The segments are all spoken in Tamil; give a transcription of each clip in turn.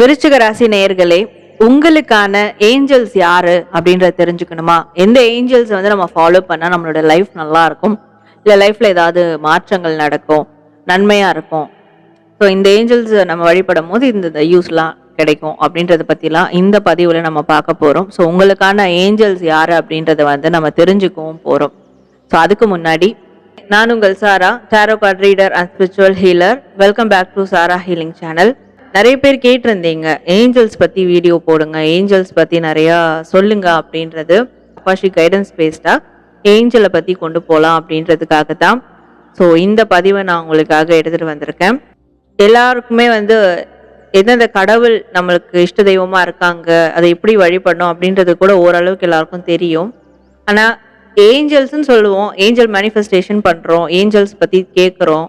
விருச்சிக ராசி நேயர்களே உங்களுக்கான ஏஞ்சல்ஸ் யாரு அப்படின்றத தெரிஞ்சுக்கணுமா? எந்த ஏஞ்சல்ஸ் வந்து நம்ம ஃபாலோ பண்ணால் நம்மளோட லைஃப் நல்லா இருக்கும் இல்லை லைஃப்ல ஏதாவது மாற்றங்கள் நடக்கும்? நன்மையா இருக்கும்? ஸோ இந்த ஏஞ்சல்ஸ் நம்ம வழிபடும் போது இந்த யூஸ்லாம் கிடைக்கும் அப்படின்றத பற்றிலாம் இந்த பதிவில் நம்ம பார்க்க போகிறோம் ஸோ உங்களுக்கான ஏஞ்சல்ஸ் யார் அப்படின்றத வந்து நம்ம தெரிஞ்சுக்கவும் போகிறோம் ஸோ அதுக்கு முன்னாடி நான் உங்கள் Sara tarot card reader and spiritual healer welcome back to Sara healing channel நிறைய பேர் கேட்டிருந்தீங்க ஏஞ்சல்ஸ் பற்றி வீடியோ போடுங்க ஏஞ்சல்ஸ் பற்றி நிறையா சொல்லுங்க அப்படின்றது. அப்பாஷி கைடன்ஸ் பேஸ்டாக ஏஞ்சலை பற்றி கொண்டு போகலாம் அப்படின்றதுக்காக தான் ஸோ இந்த பதிவை நான் உங்களுக்காக எடுத்துட்டு வந்திருக்கேன். எல்லாருக்குமே வந்து எந்தெந்த கடவுள் நம்மளுக்கு இஷ்ட தெய்வமாக இருக்காங்க அதை எப்படி வழிபடணும் அப்படின்றது கூட ஓரளவுக்கு எல்லாருக்கும் தெரியும். ஆனால் ஏஞ்சல்ஸ்ன்னு சொல்லுவோம் ஏஞ்சல் மேனிஃபெஸ்டேஷன் பண்ணுறோம் ஏஞ்சல்ஸ் பற்றி கேட்குறோம்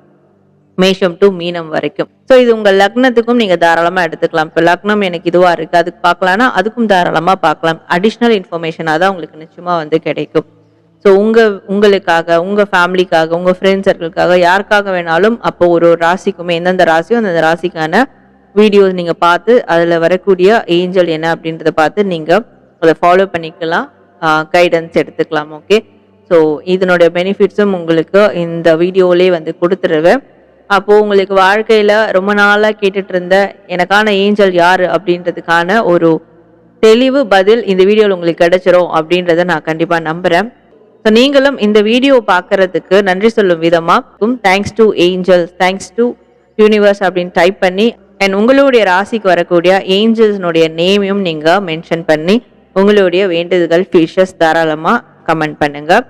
மேஷம் டு மீனம் வரைக்கும். ஸோ இது உங்கள் லக்னத்துக்கும் நீங்கள் தாராளமாக எடுத்துக்கலாம். இப்போ லக்னம் எனக்கு இதுவாக இருக்குது அதுக்கு பார்க்கலாம்னா அதுக்கும் தாராளமாக பார்க்கலாம். அடிஷ்னல் இன்ஃபர்மேஷனாக தான் உங்களுக்கு நிச்சயமாக வந்து கிடைக்கும். ஸோ உங்கள் உங்களுக்காக உங்கள் ஃபேமிலிக்காக உங்கள் ஃப்ரெண்ட்ஸ் சர்க்கிளுக்காக யாருக்காக வேணாலும் அப்போ ஒரு ஒரு ராசிக்குமே எந்தெந்த ராசியோ அந்தந்த ராசிக்கான வீடியோஸ் நீங்கள் பார்த்து அதில் வரக்கூடிய ஏஞ்சல் என்ன அப்படின்றத பார்த்து நீங்கள் அதை ஃபாலோ பண்ணிக்கலாம். கைடன்ஸ் எடுத்துக்கலாம் ஓகே ஸோ இதனுடைய பெனிஃபிட்ஸும் உங்களுக்கு இந்த வீடியோலேயே வந்து கொடுத்துருவேன். அப்போ உங்களுக்கு வாழ்க்கையில ரொம்ப நாளா கேட்டுட்டு இருந்த எனக்கான ஏஞ்சல் யாரு அப்படின்றதுக்கான ஒரு தெளிவு பதில் இந்த வீடியோவில் உங்களுக்கு கிடைச்சிரும் அப்படின்றத நான் கண்டிப்பா நம்புறேன். ஸோ நீங்களும் இந்த வீடியோ பார்க்கறதுக்கு நன்றி சொல்லும் விதமாக்கும் thanks to angels thanks to universe அப்படின்னு டைப் பண்ணி அண்ட் உங்களுடைய ராசிக்கு வரக்கூடிய ஏஞ்சல்ஸ்னுடைய நேமையும் நீங்கள் மென்ஷன் பண்ணி உங்களுடைய வேண்டுதல்கள் ஃபிஷஸ் தாராளமாக கமெண்ட் பண்ணுங்கள்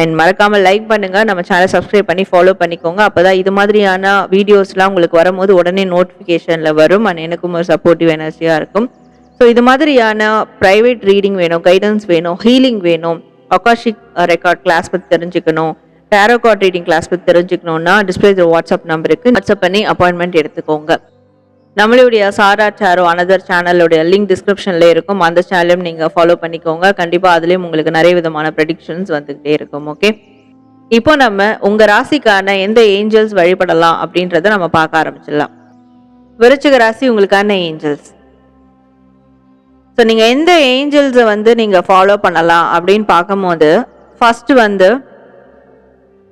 அண்ட் மறக்காமல் லைக் பண்ணுங்கள் நம்ம சேனலை சப்ஸ்கிரைப் பண்ணி ஃபாலோ பண்ணிக்கோங்க. அப்போ தான் இது மாதிரியான வீடியோஸ்லாம் உங்களுக்கு வரும்போது உடனே நோட்டிஃபிகேஷனில் வரும். அண்ட் எனக்கும் ஒரு சப்போர்ட்டிவ் எனர்ஜியாக இருக்கும். ஸோ இது மாதிரியான ப்ரைவேட் ரீடிங் வேணும் கைடன்ஸ் வேணும் ஹீலிங் வேணும் அகாஷிக் ரெக்கார்ட் கிளாஸ் பற்றி தெரிஞ்சுக்கணும் டேரோ கார்ட் ரீடிங் கிளாஸ் பற்றி தெரிஞ்சுக்கணும்னா டிஸ்பிளே வாட்ஸ்அப் நம்பருக்கு வாட்ஸ்அப் பண்ணி அப்பாயின்மெண்ட் எடுத்துக்கோங்க. நம்மளுடைய சாரா சாரோ அனதர் சேனலுடைய லிங்க் டிஸ்கிரிப்ஷனில் இருக்கும். அந்த சேனலையும் நீங்கள் ஃபாலோ பண்ணிக்கோங்க. கண்டிப்பாக அதுலேயும் உங்களுக்கு நிறைய விதமான ப்ரெடிக்ஷன்ஸ் வந்துகிட்டே இருக்கும் ஓகே இப்போ நம்ம உங்க ராசிக்கான எந்த ஏஞ்சல்ஸ் வழிபடலாம் அப்படின்றத நம்ம பார்க்க ஆரம்பிச்சிடலாம். விருச்சிக ராசி உங்களுக்கான ஏஞ்சல்ஸ் ஸோ நீங்கள் எந்த ஏஞ்சல்ஸை வந்து நீங்கள் ஃபாலோ பண்ணலாம் அப்படின்னு பார்க்கும்போது ஃபர்ஸ்ட் வந்து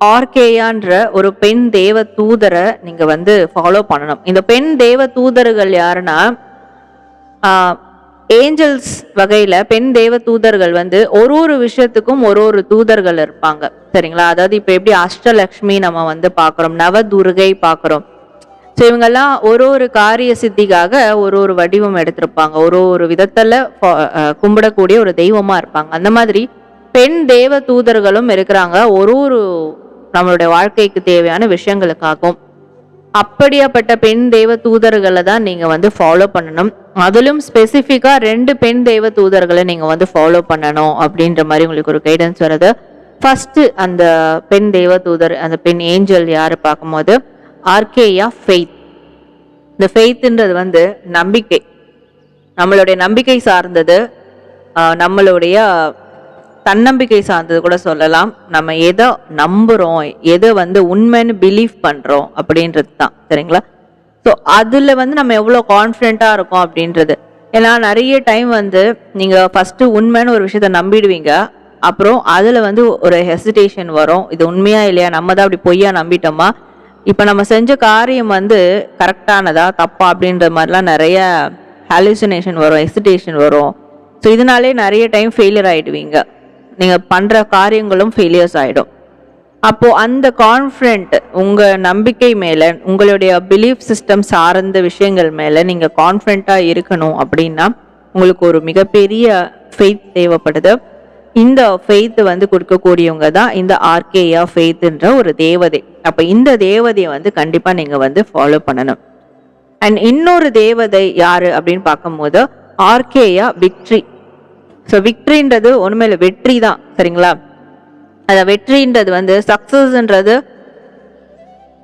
ஆர்கேயான்ற ஒரு பெண் தேவ தூதரை நீங்க வந்து ஃபாலோ பண்ணணும். இந்த பெண் தேவ தூதர்கள் யாருன்னா ஏஞ்சல்ஸ் வகையில பெண் தேவ தூதர்கள் வந்து ஒரு ஒரு விஷயத்துக்கும் ஒரு ஒரு தூதர்கள் இருப்பாங்க. சரிங்களா? அதாவது இப்ப எப்படி அஷ்டலக்ஷ்மி நம்ம வந்து பாக்குறோம் நவதுர்கை பாக்குறோம் ஸோ இவங்கெல்லாம் ஒரு ஒரு காரிய சித்திக்காக ஒரு ஒரு வடிவம் எடுத்திருப்பாங்க. ஒரு ஒரு விதத்துல கும்பிடக்கூடிய ஒரு தெய்வமா இருப்பாங்க. அந்த மாதிரி பெண் தேவ தூதர்களும் இருக்கிறாங்க. ஒரு ஒரு நம்மளுடைய வாழ்க்கைக்கு தேவையான விஷயங்களுக்காகும் அப்படியாப்பட்ட பெண் தெய்வ தூதர்களை தான் நீங்க வந்து ஃபாலோ பண்ணணும். அதிலும் ஸ்பெசிஃபிக்கா ரெண்டு பெண் தெய்வ தூதர்களை நீங்க வந்து ஃபாலோ பண்ணணும் அப்படின்ற மாதிரி உங்களுக்கு ஒரு கைடன்ஸ் வருது. ஃபர்ஸ்ட் அந்த பெண் தெய்வ தூதர் அந்த பெண் ஏஞ்சல் யாரு பார்க்கும்போது? ஆர்கேயா ஃபெய்த் இந்த ஃபெய்த்ன்றது வந்து நம்பிக்கை. நம்மளுடைய நம்பிக்கை சார்ந்தது நம்மளுடைய தன்னம்பிக்கை சார்ந்தது கூட சொல்லலாம். நம்ம எதை நம்புறோம் எதை வந்து உண்மைன்னு பிலீவ் பண்றோம் அப்படின்றது தான். சரிங்களா? ஸோ அதுல வந்து நம்ம எவ்வளோ கான்ஃபிடென்ட்டா இருக்கோம் அப்படின்றது. ஏன்னா நிறைய டைம் வந்து நீங்க ஃபர்ஸ்ட் உண்மைன்னு ஒரு விஷயத்த நம்பிடுவீங்க. அப்புறம் அதுல வந்து ஒரு ஹெசிடேஷன் வரும். இது உண்மையா இல்லையா? நம்ம தான் அப்படி பொய்யா நம்பிட்டோமா? இப்ப நம்ம செஞ்ச காரியம் வந்து கரெக்டானதா தப்பா அப்படின்ற மாதிரிலாம் நிறைய ஹாலுசினேஷன் வரும் ஹெசிடேஷன் வரும். ஸோ இதனாலே நிறைய டைம் ஃபெயிலியர் ஆகிடுவீங்க நீங்கள் பண்ணுற காரியங்களும் ஃபெயிலியர்ஸ் ஆகிடும் அப்போது அந்த கான்ஃபிடென்ட் உங்கள் நம்பிக்கை மேலே உங்களுடைய பிலீஃப் சிஸ்டம் சார்ந்த விஷயங்கள் மேலே நீங்கள் கான்ஃபிடென்ட்டா இருக்கணும் அப்படின்னா உங்களுக்கு ஒரு மிகப்பெரிய ஃபெய்த் தேவைப்படுது. இந்த ஃபெய்த் வந்து கொடுக்கக்கூடியவங்க தான் இந்த ஆர்கேயா ஃபெய்த்ன்ற ஒரு தேவதை. அப்போ இந்த தேவதையை வந்து கண்டிப்பாக நீங்கள் வந்து ஃபாலோ பண்ணணும். அண்ட் இன்னொரு தேவதை யார் அப்படின்னு பார்க்கும்போது ஆர்கேயா விக்ட்ரி ஸோ விக்ட்ரின்றது ஒன்றுமே இல்லை வெற்றி தான் சரிங்களா? அந்த வெற்றின்றது வந்து சக்ஸஸ்ன்றது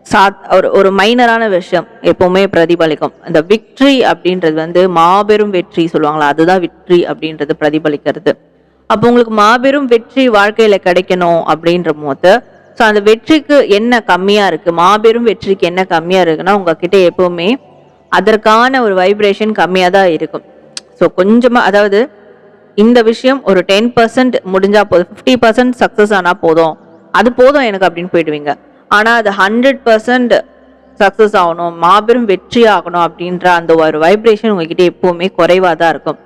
சாத் ஒரு ஒரு மைனரான விஷயம் எப்பவுமே பிரதிபலிக்கும். இந்த விக்ட்ரி அப்படின்றது வந்து மாபெரும் வெற்றி சொல்லுவாங்களா அதுதான் விக்ட்ரி அப்படின்றது பிரதிபலிக்கிறது. அப்போ உங்களுக்கு மாபெரும் வெற்றி வாழ்க்கையில கிடைக்கணும் அப்படின்ற போது ஸோ அந்த வெற்றிக்கு என்ன கம்மியா இருக்கு மாபெரும் வெற்றிக்கு என்ன கம்மியா இருக்குன்னா உங்ககிட்ட எப்பவுமே அதற்கான ஒரு வைப்ரேஷன் கம்மியாக தான் இருக்கும். ஸோ கொஞ்சமாக அதாவது இந்த விஷயம் ஒரு டென் பர்சன்ட் முடிஞ்சா போதும். ஃபிஃப்டி பர்சன்ட் சக்ஸஸ் ஆனால் போதும். அது போதும் எனக்கு அப்படின்னு போயிடுவீங்க. ஆனால் அது ஹண்ட்ரட் பர்சன்ட் சக்ஸஸ் ஆகணும் மாபெரும் வெற்றி ஆகணும் அப்படின்ற அந்த ஒரு வைப்ரேஷன் உங்ககிட்ட எப்போவுமே குறைவாக தான் இருக்கும்.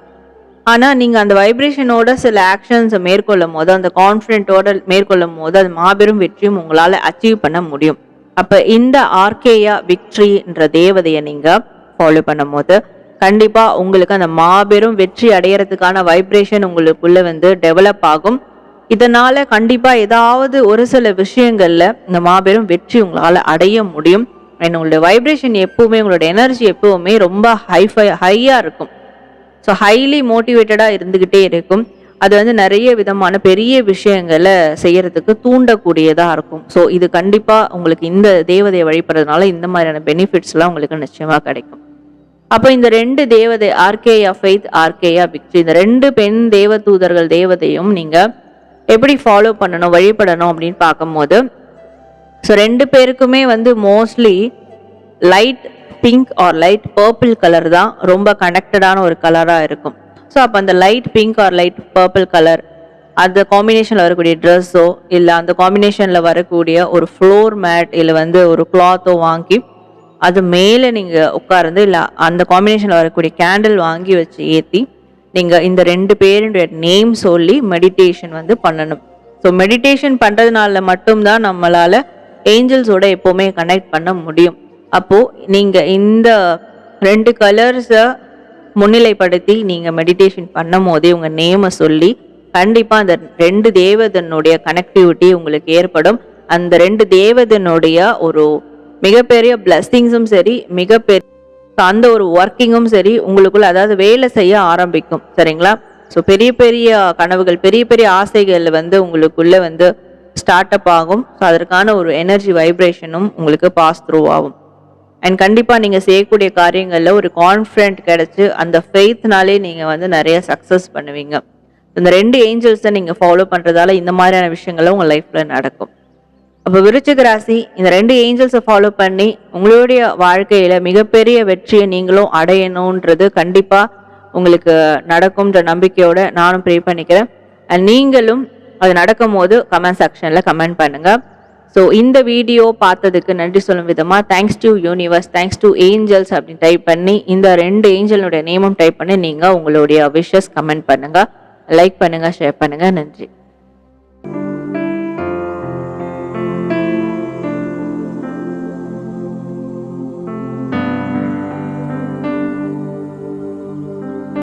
ஆனால் நீங்கள் அந்த வைப்ரேஷனோட சில ஆக்ஷன்ஸை மேற்கொள்ளும் போது அந்த கான்ஃபிடென்ட்டோட மேற்கொள்ளும் போது அது மாபெரும் வெற்றியும் உங்களால் அச்சீவ் பண்ண முடியும். அப்போ இந்த ஆர்கேயா விக்ட்ரின்ற தேவதையை நீங்கள் ஃபாலோ பண்ணும் போது கண்டிப்பாக உங்களுக்கு அந்த மாபெரும் வெற்றி அடையிறதுக்கான வைப்ரேஷன் உங்களுக்குள்ள வந்து டெவலப் ஆகும். இதனால கண்டிப்பாக ஏதாவது ஒரு சில விஷயங்களில் இந்த மாபெரும் வெற்றி உங்களால் அடைய முடியும். அண்ட் உங்களுடைய வைப்ரேஷன் எப்பவுமே உங்களோட எனர்ஜி எப்பவுமே ரொம்ப ஹைஃபை ஹையாக இருக்கும். ஸோ ஹைலி மோட்டிவேட்டடாக இருந்துக்கிட்டே இருக்கும். அது வந்து நிறைய விதமான பெரிய விஷயங்களை செய்யறதுக்கு தூண்டக்கூடியதாக இருக்கும். ஸோ இது கண்டிப்பாக உங்களுக்கு இந்த தேவதையை வழிபடுறதுனால இந்த மாதிரியான பெனிஃபிட்ஸ்லாம் உங்களுக்கு நிச்சயமாக கிடைக்கும். அப்போ இந்த ரெண்டு தேவதை ஆர்கேயா ஃபெய்த் ஆர்கேயா விக்ட்ரி இந்த ரெண்டு பெண் தேவ தூதர்கள் தேவதையும் நீங்கள் எப்படி ஃபாலோ பண்ணணும் வழிபடணும் அப்படின்னு பார்க்கும்போது ஸோ ரெண்டு பேருக்குமே வந்து mostly light pink or light purple colour தான் ரொம்ப கனெக்டடான ஒரு கலராக இருக்கும். ஸோ அப்போ அந்த light pink or light purple colour அந்த காம்பினேஷனில் வரக்கூடிய ட்ரெஸ்ஸோ இல்லை அந்த காம்பினேஷனில் வரக்கூடிய ஒரு ஃப்ளோர் மேட் இல்லை வந்து ஒரு கிளாத்தோ வாங்கி அது மேலே நீங்கள் உட்கார்ந்து இல்லை அந்த காம்பினேஷனில் வரக்கூடிய கேண்டில் வாங்கி வச்சு ஏற்றி நீங்கள் இந்த ரெண்டு பேருடைய நேம் சொல்லி மெடிடேஷன் வந்து பண்ணணும். ஸோ மெடிடேஷன் பண்ணுறதுனால மட்டும்தான் நம்மளால் ஏஞ்சல்ஸோட எப்போவுமே கனெக்ட் பண்ண முடியும். அப்போது நீங்கள் இந்த ரெண்டு கலர்ஸை முன்னிலைப்படுத்தி நீங்கள் மெடிடேஷன் பண்ணும் போதே உங்கள் நேமை சொல்லி கண்டிப்பாக அந்த ரெண்டு தேவதனுடைய கனெக்டிவிட்டி உங்களுக்கு ஏற்படும். அந்த ரெண்டு தேவதனுடைய ஒரு மிகப்பெரிய பிளஸ்ஸிங்ஸும் சரி மிகப்பெரிய அந்த ஒரு ஒர்க்கிங்கும் சரி உங்களுக்குள்ள அதாவது வேலை செய்ய ஆரம்பிக்கும். சரிங்களா? ஸோ பெரிய பெரிய கனவுகள் பெரிய பெரிய ஆசைகள் வந்து உங்களுக்குள்ள வந்து ஸ்டார்ட் அப் ஆகும். ஸோ அதற்கான ஒரு எனர்ஜி வைப்ரேஷனும் உங்களுக்கு பாஸ் த்ரூ ஆகும். அண்ட் கண்டிப்பாக நீங்கள் செய்யக்கூடிய காரியங்களில் ஒரு கான்ஃபிடென்ட் கிடச்சி அந்த ஃபெய்த்னாலே நீங்கள் வந்து நிறைய சக்ஸஸ் பண்ணுவீங்க. இந்த ரெண்டு ஏஞ்சல்ஸை நீங்கள் ஃபாலோ பண்ணுறதால இந்த மாதிரியான விஷயங்கள்லாம் உங்கள் லைஃப்பில் நடக்கும். அப்போ விருச்சிக ராசி இந்த ரெண்டு ஏஞ்சல்ஸை ஃபாலோ பண்ணி உங்களுடைய வாழ்க்கையில் மிகப்பெரிய வெற்றியை நீங்களும் அடையணுன்றது கண்டிப்பாக உங்களுக்கு நடக்கும்ன்ற நம்பிக்கையோட நானும் ப்ரே பண்ணிக்கிறேன். அண்ட் நீங்களும் அது நடக்கும் போது கமெண்ட் செக்ஷனில் கமெண்ட் பண்ணுங்கள் ஸோ இந்த வீடியோ பார்த்ததுக்கு நன்றி சொல்லும் விதமாக thanks to universe thanks to angels அப்படின்னு டைப் பண்ணி இந்த ரெண்டு ஏஞ்சலுடைய நேமும் டைப் பண்ணி நீங்கள் உங்களுடைய விஷஸ் கமெண்ட் பண்ணுங்கள் லைக் பண்ணுங்கள் ஷேர் பண்ணுங்கள் நன்றி.